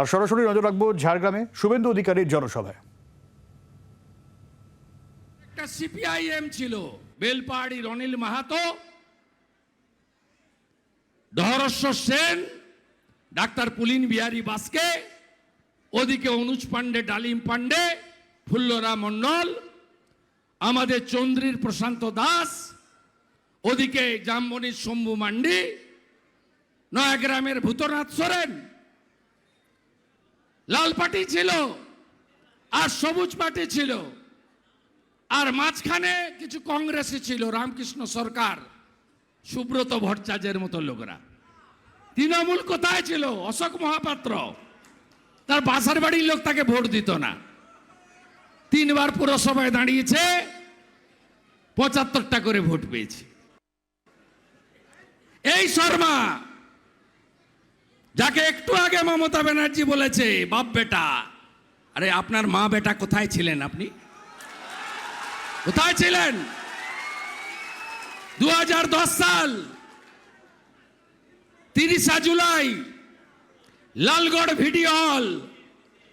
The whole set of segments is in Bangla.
আর সরাসরি নজর রাখব ঝাড়গ্রামে শুভেন্দু অধিকারীর জনসভায়। একটা সিপিআইএম ছিল বেলপাহাড়ির অনিল মাহাতো ধরস্বর সেন, ডাক্তার পুলিন বিহারী বাসকে, ওদিকে অনুজ পাণ্ডে, ডালিম পাণ্ডে, ফুল্লরা মণ্ডল আমাদের চন্দ্রীর প্রশান্ত দাস, ওদিকে জামবনির শম্ভু মান্ডি, নয়াগ্রামের ভূতনাথ সোরেন লাল পার্টি ছিল আর সবুজ পার্টি ছিল। আর মাঝখানে কিছু কংগ্রেসে ছিল, রামকৃষ্ণ সরকার, সুব্রত ভট্টাচার্যের মতো লোকরা। তৃণমূল কোথায় ছিল? অশোক মহাপাত্র। তার বাসার বাড়ির লোক তাকে ভোট দিত না। তিনবার পুরসভায় দাঁড়িয়েছে, পঁচাত্তরটা করে ভোট পেয়েছে। এই শর্মা যাকে একটু আগে মমতা ব্যানার্জি বলেছে, বাপ বেটা। আরে, আপনার মা বেটা কোথায় ছিলেন আপনি? কোথায় ছিলেন? দু হাজার দশ সাল, তিরিশা জুলাই, লালগড় ভিডিও হল,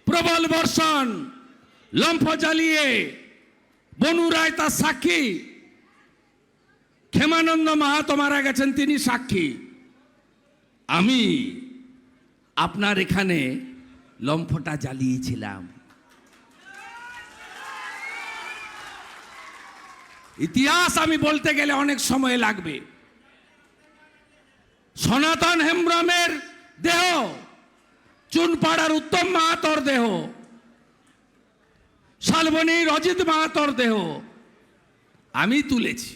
প্রবল বর্ষণ, লম্ফ জ্বালিয়ে বনু রায় তার সাক্ষী। ক্ষেমানন্দ মাহাতো মারা গেছেন, তিনি সাক্ষী। আমি আপনার এখানে লম্ফটা জ্বালিয়েছিলাম। ইতিহাস আমি বলতে গেলে অনেক সময় লাগবে। সনাতন হেমব্রমের দেহ, চুনপাড়ার উত্তম মাহাতর দেহ শালবনির অজিত মাহাতর দেহ আমি তুলেছি।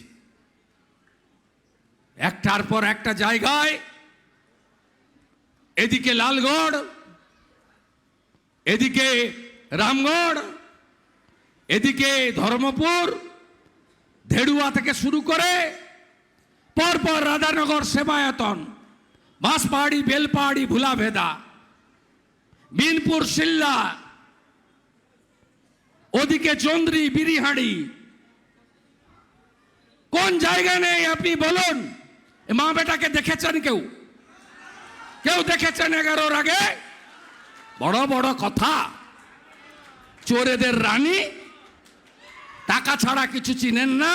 একটার পর একটা জায়গায় এদিকে লালগড়, এদিকে রামগড়, এদিকে ধর্মপুর, ধেড়ুয়া থেকে শুরু করে পরপর রাধানগর সেবায়তন বাঁশপাহাড়ি, বেলপাহাড়ি, ভুলাভেদা বিনপুর শিল্লা ওদিকে চন্দ্রি, বিরিহাড়ি। কোন জায়গা নেই আপনি বলুন মা বেটাকে দেখেছেন কেউ? কেউ দেখেছেন এগারোর আগে? বড় বড় কথা। চোরেদের রানী, টাকা ছাড়া কিছু চিনেন না।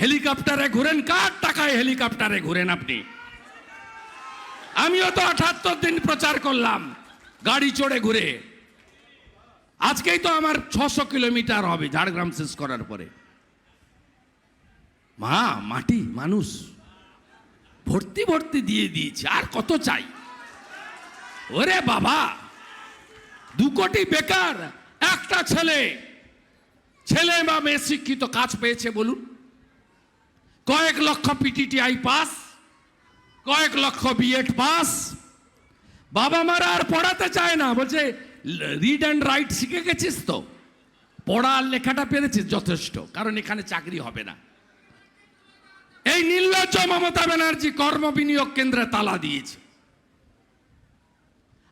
হেলিকপ্টারে ঘুরেন, কার টাকায় হেলিকপ্টারে ঘুরেন আপনি? আমিও তো আঠাত্তর দিন প্রচার করলাম, গাড়ি চড়ে ঘুরে। আজকেই তো আমার ছশো কিলোমিটার হবে ঝাড়গ্রাম শেষ করার পরে। মা, মাটি, মানুষ। ভর্তি ভর্তি দিয়ে দিয়েছে, আর কত চাই? ওরে বাবা, দু কোটি বেকার, একটা ছেলে। ছেলে বা মেয়ে শিক্ষিত কাজ পেয়েছে, বলুন। কয়েক লক্ষ পিটিটিআই পাস কয়েক লক্ষ বিএড পাস বাবা মারা আর পড়াতে চায় না, বলছে রিড অ্যান্ড রাইট শিখে গেছিস তো? পড়া আর লেখাটা পেরেছিস, যথেষ্ট, কারণ এখানে চাকরি হবে না। এই নির্লজ্জ মমতা ব্যানার্জি কর্ম বিনিয়োগ কেন্দ্রে তালা দিয়েছে।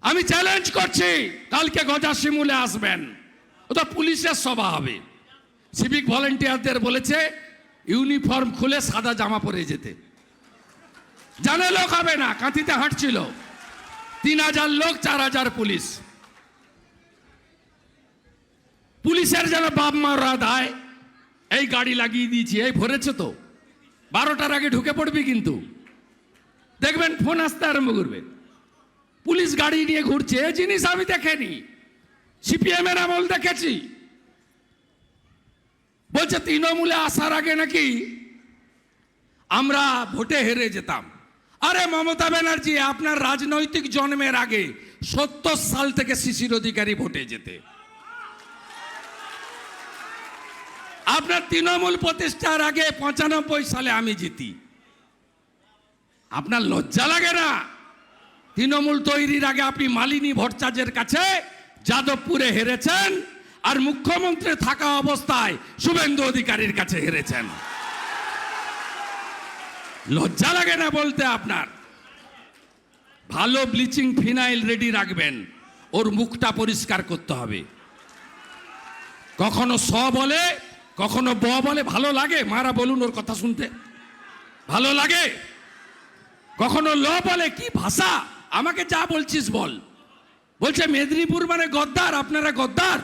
আমি চ্যালেঞ্জ করছি, কালকে গজা শিমুলে আসবেন। ওটা পুলিশের সভা হবে। সিভিক ভলেন্টিয়ারদের বলেছে ইউনিফর্ম খুলে সাদা জামা পরে যেতে। জানে লোক হবে না, কাঁথিতে হাঁটছিল। তিন হাজার লোক, চার হাজার পুলিশ। পুলিশের যেন বাপ মারা দায়, এই গাড়ি লাগিয়ে দিয়েছি, এই ভরেছে তো। বারোটার আগে ঢুকে পড়বি কিন্তু। দেখবেন ফোন আসতে আরম্ভ করবে। পুলিশ গাড়ি নিয়ে ঘুরছে এই জিনিস আমি দেখেনি। সিপিএম এর আমল দেখেছি। বলছে, তৃণমূলে আসার আগে নাকি আমরা ভোটে হেরে যেতাম। আরে মমতা ব্যানার্জি, আপনার রাজনৈতিক জন্মের আগে সত্তর সাল থেকে শিশির অধিকারী ভোটে যেতে। আপনার তৃণমূল প্রতিষ্ঠার আগে পঁচানব্বই সালে আমি জিতি। আপনার লজ্জা লাগে না? তৃণমূল তৈরির আগে আপনি মালিনী ভট্টাচার্যের কাছে যাদবপুরে হেরেছেন আর মুখ্যমন্ত্রী থাকা অবস্থায় শুভেন্দু অধিকারীর কাছে হেরেছেন। লজ্জা লাগে না বলতে আপনার? ভালো ব্লিচিং ফিনাইল রেডি রাখবেন, ওর মুখটা পরিষ্কার করতে হবে। কখনো স বলে কখনো ব বলে ভালো লাগে? মারা বলুন ওর কথা শুনতে। ভালো লাগে? কখনো ল বলে, কি ভাষা? আমাকে যা বলছিস বল। বলছে, মেদিনীপুর মানে গদ্দার, আপনারা গদ্দার?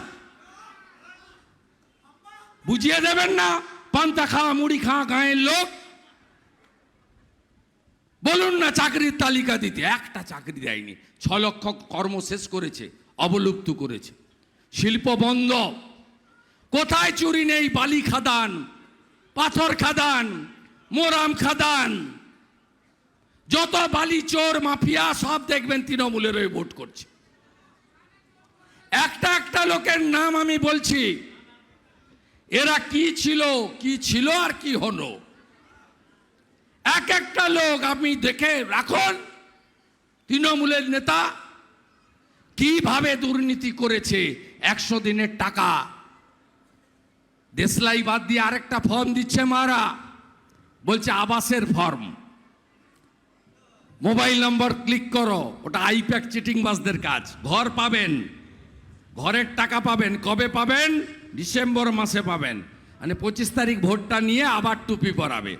বুঝিয়ে দেবেন না, পান্তা খা মুড়ি খা গাঁয়ের লোক। বলুন না চাকরির তালিকা দিতে। একটা চাকরি দেয়নি, ছ লক্ষ কর্ম শেষ করেছে, অবলুপ্ত করেছে। শিল্প বন্ধ। কোথায় চুরি নেই বালি খাদান, পাথর খাদান, মোরাম খাদান? যত বালি চোর, মাফিয়া সব দেখবেন তৃণমূলের ওই ভোট করছে। একটা একটা লোকের নাম আমি বলছি, এরা কি ছিল কি ছিল আর কি হলো? এক একটা লোক আপনি দেখে রাখুন, তৃণমূলের নেতা কীভাবে দুর্নীতি করেছে, একশো দিনের টাকা দেশলাই বাদ দিয়ে আরেকটা ফর্ম দিচ্ছে মারা। বলছে আবাসের ফর্ম মোবাইল নম্বর ক্লিক করো, ওটা আইপ্যাক চিটিং বাসদের কাজ। ঘর পাবেন, ঘরের টাকা পাবেন, কবে পাবেন? ডিসেম্বর মাসে পাবেন। মানে পঁচিশ তারিখ ভোটটা নিয়ে আবার টুপি পরাবে।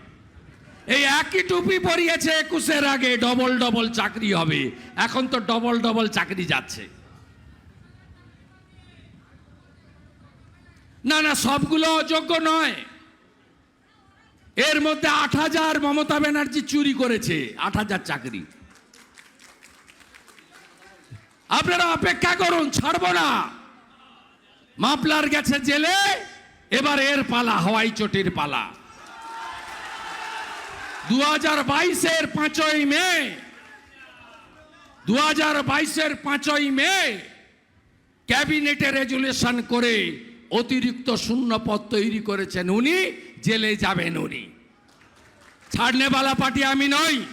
এই একই টুপি পরিয়েছে একুশের আগে ডবল ডবল চাকরি হবে। এখন তো ডবল ডবল চাকরি যাচ্ছে। না না, সবগুলো অযোগ্য নয়। এর মধ্যে আট হাজার মমতা ব্যানার্জি চুরি করেছে, আট হাজার চাকরি। আপনারা অপেক্ষা করুন, ছাড়বো না। মাপলার গেছে জেলে, এবার এর পালা, হওয়াই চটির পালা। দু হাজার বাইশের পাঁচই মে দু হাজার বাইশের পাঁচই মে, ক্যাবিনেটে রেজুলেশন করে অতিরিক্ত শূন্য পদ তৈরি করেছেন উনি, জেলে যাবেন উনি। ছাড়নেওয়ালা পার্টি আমি নই।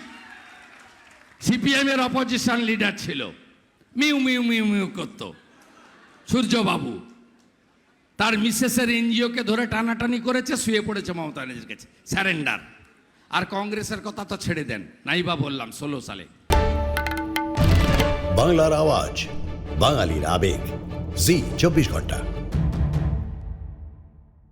সিপিএম এর অপোজিশন লিডার ছিল। মিউ মিউ মিউ মিউ করতো। সূর্যবাবু, তার মিসেসের এনজিওকে ধরে টানাটানি করেছে, শুয়ে পড়েছে মমতা ব্যানার্জির কাছে। স্যারেন্ডার আর কংগ্রেসের কথা তো ছেড়ে দেন। নাইবা বললাম, ষোলো সালে। বাংলার আওয়াজ, বাঙালির আবেগ। জি, চব্বিশ ঘণ্টা।